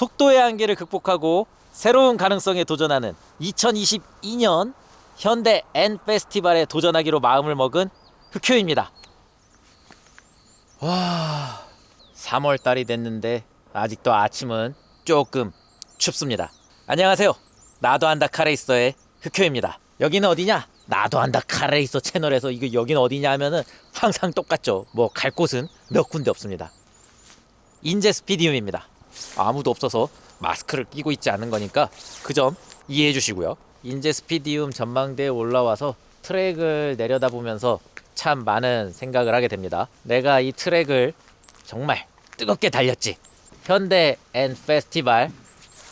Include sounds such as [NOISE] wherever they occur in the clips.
속도의 한계를 극복하고 새로운 가능성에 도전하는 2022년 현대 N 페스티벌에 도전하기로 마음을 먹은 흑효입니다. 와, 3월 달이 됐는데 아직도 아침은 조금 춥습니다. 안녕하세요. 나도 한다 카레이서의 흑효입니다. 여기는 어디냐? 나도 한다 카레이서 채널에서 이거 여기는 어디냐 하면은 항상 똑같죠. 뭐 갈 곳은 몇 군데 없습니다. 인제 스피디움입니다. 아무도 없어서 마스크를 끼고 있지 않은 거니까 그 점 이해해 주시고요. 인제 스피디움 전망대에 올라와서 트랙을 내려다보면서 참 많은 생각을 하게 됩니다. 내가 이 트랙을 정말 뜨겁게 달렸지. 현대 앤 페스티벌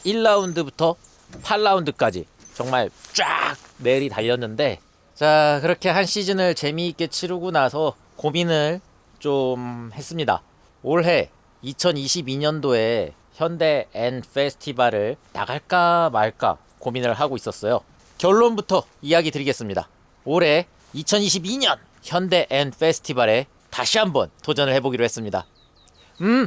1라운드부터 8라운드까지 정말 쫙 내리 달렸는데 자 그렇게 한 시즌을 재미있게 치르고 나서 고민을 좀 했습니다. 올해 2022년도에 현대 앤 페스티벌을 나갈까 말까 고민을 하고 있었어요. 결론부터 이야기 드리겠습니다. 올해 2022년 현대 앤 페스티벌에 다시 한번 도전을 해보기로 했습니다. 음,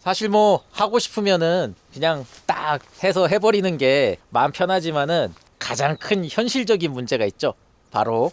사실 뭐 하고 싶으면은 그냥 딱 해서 해버리는 게 마음 편하지만은 가장 큰 현실적인 문제가 있죠. 바로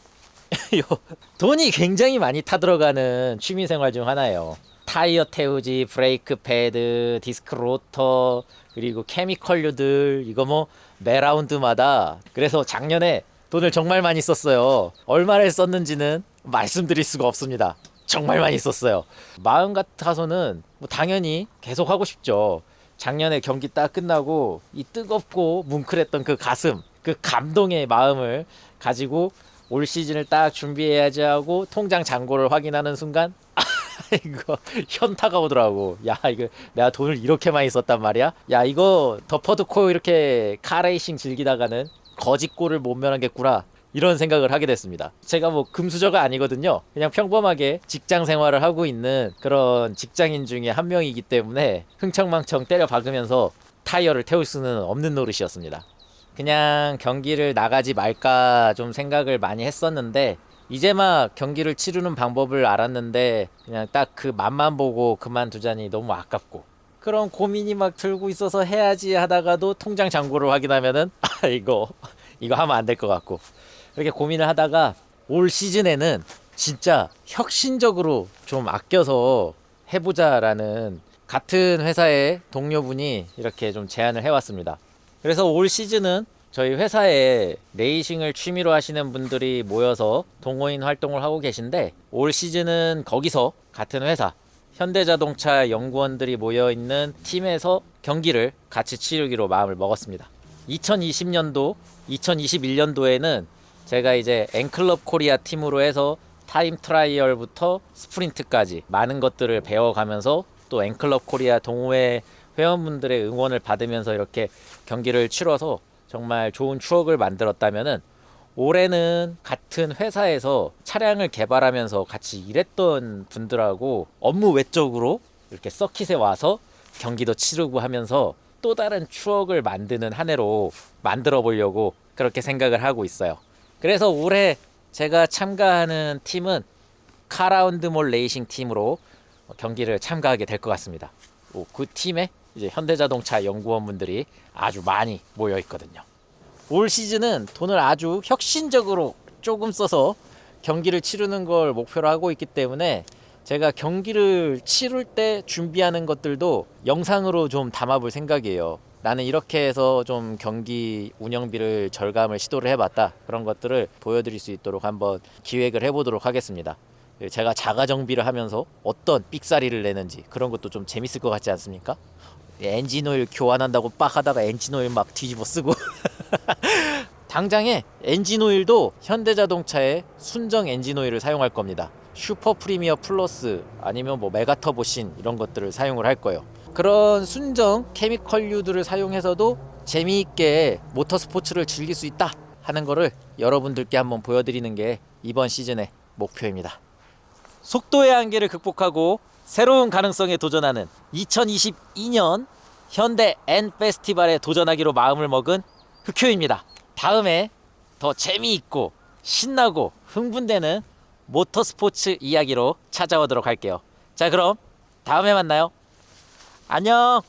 [LAUGHS] 요 돈이 굉장히 많이 타들어가는 취미 생활 중 하나예요. 타이어 태우지, 브레이크 패드, 디스크 로터, 그리고 케미컬류들 이거 뭐 매 라운드마다 그래서 작년에 돈을 정말 많이 썼어요. 얼마를 썼는지는 말씀드릴 수가 없습니다. 정말 많이 썼어요. 마음 같아서는 뭐 당연히 계속 하고 싶죠. 작년에 경기 딱 끝나고 이 뜨겁고 뭉클했던 그 가슴, 그 감동의 마음을 가지고 올 시즌을 딱 준비해야지 하고 통장 잔고를 확인하는 순간 [LAUGHS] 이거 현타가 오더라고. 야 이거 내가 돈을 이렇게 많이 썼단 말이야. 야 이거 덮어두고 이렇게 카레이싱 즐기다가는 거짓골을 못 면하겠구나. 이런 생각을 하게 됐습니다. 제가 뭐 금수저가 아니거든요. 그냥 평범하게 직장 생활을 하고 있는 그런 직장인 중에 한 명이기 때문에 흥청망청 때려 박으면서 타이어를 태울 수는 없는 노릇이었습니다. 그냥 경기를 나가지 말까 좀 생각을 많이 했었는데 이제 막 경기를 치르는 방법을 알았는데 그냥 딱 그 맛만 보고 그만두자니 너무 아깝고 그런 고민이 막 들고 있어서 해야지 하다가도 통장 잔고를 확인하면은 [LAUGHS] 아 이거 이거 하면 안 될 것 같고 이렇게 고민을 하다가 올 시즌에는 진짜 혁신적으로 좀 아껴서 해보자라는 같은 회사의 동료분이 이렇게 좀 제안을 해왔습니다. 그래서 올 시즌은 저희 회사에 레이싱을 취미로 하시는 분들이 모여서 동호인 활동을 하고 계신데 올 시즌은 거기서 같은 회사 현대자동차 연구원들이 모여 있는 팀에서 경기를 같이 치르기로 마음을 먹었습니다. 2020년도, 2021년도에는 제가 이제 앵클럽 코리아 팀으로 해서 타임 트라이얼부터 스프린트까지 많은 것들을 배워가면서 또 앵클럽 코리아 동호회 회원분들의 응원을 받으면서 이렇게 경기를 치러서 정말 좋은 추억을 만들었다면은 올해는 같은 회사에서 차량을 개발하면서 같이 일했던 분들하고 업무 외적으로 이렇게 서킷에 와서 경기도 치르고 하면서 또 다른 추억을 만드는 한 해로 만들어 보려고 그렇게 생각을 하고 있어요. 그래서 올해 제가 참가하는 팀은 카라운드몰 레이싱 팀으로 경기를 참가하게 될 것 같습니다. 오, 그 팀에 이제 현대자동차 연구원분들이 아주 많이 모여 있거든요. 올 시즌은 돈을 아주 혁신적으로 조금 써서 경기를 치르는 걸 목표로 하고 있기 때문에 제가 경기를 치를 때 준비하는 것들도 영상으로 좀 담아볼 생각이에요. 나는 이렇게 해서 좀 경기 운영비를 절감을 시도를 해봤다. 그런 것들을 보여드릴 수 있도록 한번 기획을 해보도록 하겠습니다. 제가 자가 정비를 하면서 어떤 삑사리를 내는지 그런 것도 좀 재밌을 것 같지 않습니까? 엔진 오일 교환한다고 빡 하다가 엔진 오일 막 뒤집어 쓰고 [LAUGHS] 당장에 엔진 오일도 현대자동차의 순정 엔진 오일을 사용할 겁니다. 슈퍼 프리미어 플러스 아니면 뭐 메가 터보 신 이런 것들을 사용을 할 거예요. 그런 순정 케미컬류들을 사용해서도 재미있게 모터 스포츠를 즐길 수 있다 하는 거를 여러분들께 한번 보여드리는 게 이번 시즌의 목표입니다. 속도의 한계를 극복하고 새로운 가능성에 도전하는 2022년 현대 N 페스티벌에 도전하기로 마음을 먹은 흑효입니다. 다음에 더 재미있고 신나고 흥분되는 모터스포츠 이야기로 찾아오도록 할게요. 자, 그럼 다음에 만나요. 안녕.